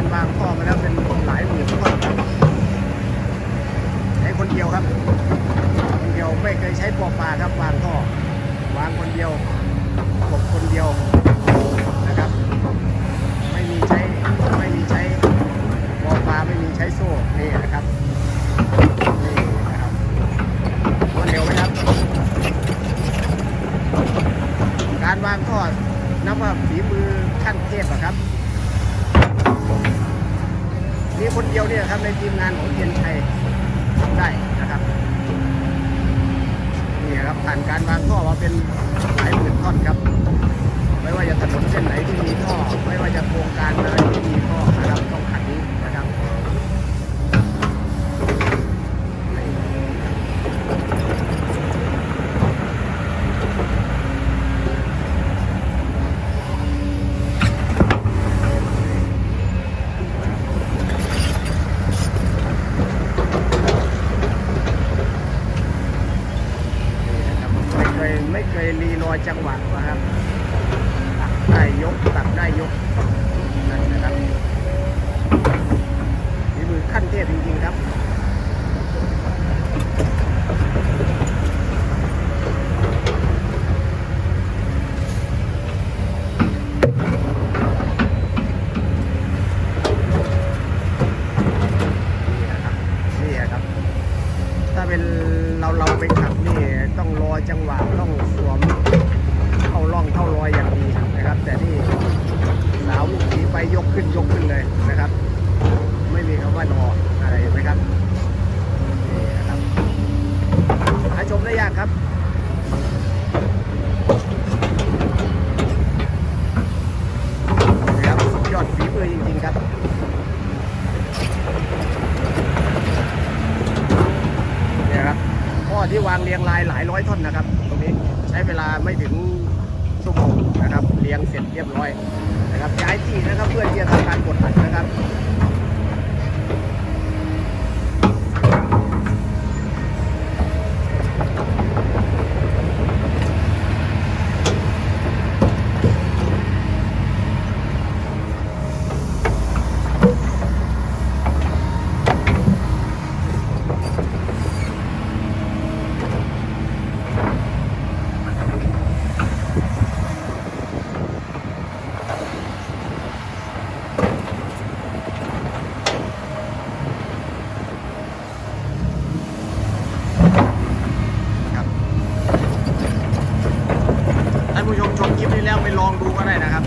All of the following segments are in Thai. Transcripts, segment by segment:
การวางข้อมาแล้วเป็นหลายหมื่นข้อครับใช้คนเดียวครับคนเดียวไม่เคยใช้ปอปลาครับวางท่อวางคนเดียวกบคนเดียวนะครับ ไม่มีใช้ไม่มีใช้ปอปลาไม่มีใช้โซ่นี่นะครับนี่นะครับมันเร็วไหมครับ การวางท่อนับว่าฝีมือขั้นเทพอะครับมี คนเดียวเนี่ยครับในทีมงานของเทียนชัยทำได้นะครับนี่ครับผ่านการวางท่อมาเป็นหลายหมื่นท่อนครับ ไม่ว่าจะถนนเส้นไหนที่มีท่อ ไม่ว่าจะโครงการอะไรที่มีท่อนะครับต้องขันนี้นะครับนี่นะครับไม่เคยไม่เคยรีรอจังหวะนะครับตักได้ยกตักได้ยกนั่นนะครับนี่มือขั้น เทพจริงๆครับนี่นะครับนี่ครับถ้าเป็นเราเราไปขับนี่ต้องรอจังหวะต้องสวมเข้าร่องเข้ารอยอย่างดีนะครับ แต่นี่สาวลูกผีไปยกขึ้นยกขึ้นเลยนะครับ ไม่มีคำว่ารออะไรเห็นไหมครับนี่นะครับหาชมได้ยากครับ นี่ครับสุด ยอดฝีมือจริงๆครับเนี่ยครับพ่อที่วางเรียงรายหลายร้อยท่อนนะครับ ตรงนี้ใช้เวลาไม่ถึงชั่วโมงนะครับเรียงเสร็จเรียบร้อยนะครับย้ายที่นะครับเพื่อที่จะทำการกดอัดนะครับท่านผู้ชมชมคลิปนี้แล้วไปลองดูก็ได้นะครับ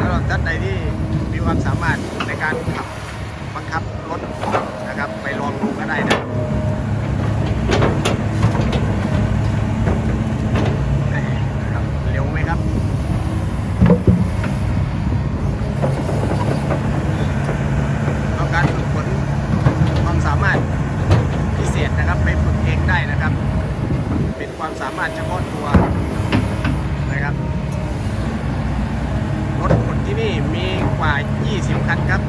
สำหรับท่านใดที่มีความสามารถในการขับบังคับรถนะครับ ไปลองดูก็ได้นะนี่นะครับเร็วไหมครับ ต้องการฝึกฝนความสามารถพิเศษนะครับไปฝึกเองได้นะครับ เป็นความสามารถเฉพาะตัวนะครับ รถขนที่นี่มีกว่า 20 คันครับ